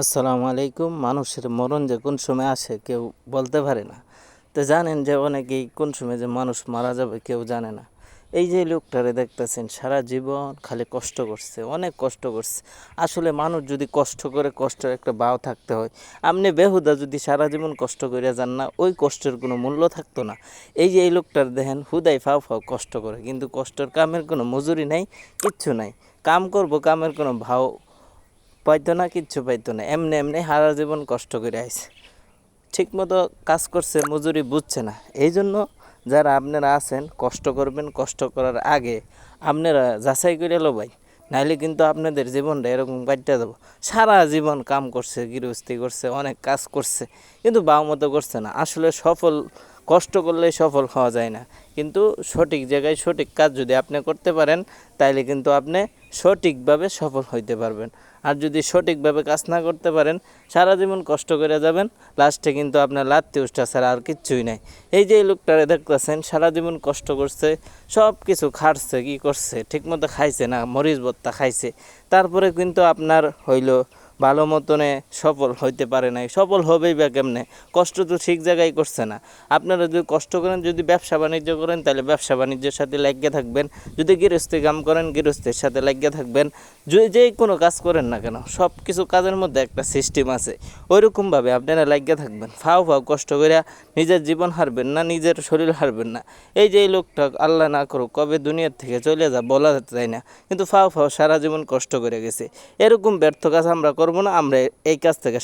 আসসালামু আলাইকুম। মানুষের মরণ যে কোন সময় আসে কেউ বলতে পারে না। তো জানেন যে অনেকেই কোন সময় যে মানুষ মারা যাবে কেউ জানে না। এই যে লোকটারে দেখতেছেন, সারা জীবন খালি কষ্ট করছে, অনেক কষ্ট করছে। আসলে মানুষ যদি কষ্ট করে কষ্টের একটা বাও থাকতে হয়, আপনি বেহুদা যদি সারা জীবন কষ্ট করে যান না, ওই কষ্টের কোনো মূল্য থাকতো না। এই যে এই লোকটার দেখেন, হুদাই ফাও ফাও কষ্ট করে। কিন্তু কষ্টের কামের কোনো মজুরি নাই, কিচ্ছু নাই। কাম করব, কামের কোনো ভাও পাইতো না, কিচ্ছু পাইতো না। এমনি এমনি সারা জীবন কষ্ট করে আইছে। ঠিক মতো কাজ করছে, মজুরি বুঝছে না। এই জন্য যারা আপনারা আছেন, কষ্ট করবেন, কষ্ট করার আগে আপনারা যাচাই করে লো ভাই। নাইলে কিন্তু আপনাদের জীবনটা এরকম কাটতে যাব। সারা জীবন কাম করছে, গৃহস্থী করছে, অনেক কাজ করছে, কিন্তু বাও মতো করছে না। আসলে সফল কষ্ট করলে সফল হওয়া যায় না। কিন্তু সঠিক জায়গায় সঠিক কাজ যদি আপনি করতে পারেন, তাইলে কিন্তু আপনি সঠিকভাবে সফল হইতে পারবেন। আর যদি সঠিকভাবে কাজ না করতে পারেন, সারা জীবন কষ্ট করে যাবেন, লাস্টে কিন্তু আপনার লাত্তি উষ্ঠা ছাড়া আর কিচ্ছুই নাই। এই যে লোকটারে দেখতেছেন, সারা জীবন কষ্ট করছে সব কিছু খাটছে, কি করছে, ঠিকমতো খাইছে না, মরিচ ভত্তা খাইছে। তারপরে কিন্তু আপনার হইল ভালো মতনে সফল হইতে পারে নাই। সফল হবেই বা কেমনে? কষ্ট তো ঠিক জায়গায় করছে না। আপনারা যদি কষ্ট করেন, যদি ব্যবসা বাণিজ্য করেন, তাহলে ব্যবসা বাণিজ্যের সাথে লাগিয়ে থাকবেন। যদি গৃহস্থী কাম করেন, গৃহস্থের সাথে লাগিয়ে থাকবেন। যে যে কোনো কাজ করেন না কেন সব কিছু কাজের মধ্যে একটা সিস্টেম আছে। ওইরকমভাবে আপনারা লাগিয়ে থাকবেন। ফাও ফাও কষ্ট করে নিজের জীবন হারবেন না, নিজের শরীর হারবেন না। এই যে লোকটা আল্লাহ না করুক, কবে দুনিয়ার থেকে চলে যা বলা যায় না। কিন্তু ফাও ফাও সারা জীবন কষ্ট করে গেছে। এরকম ব্যর্থ কাজ আমরা করব না আমরা এই কাজ থেকে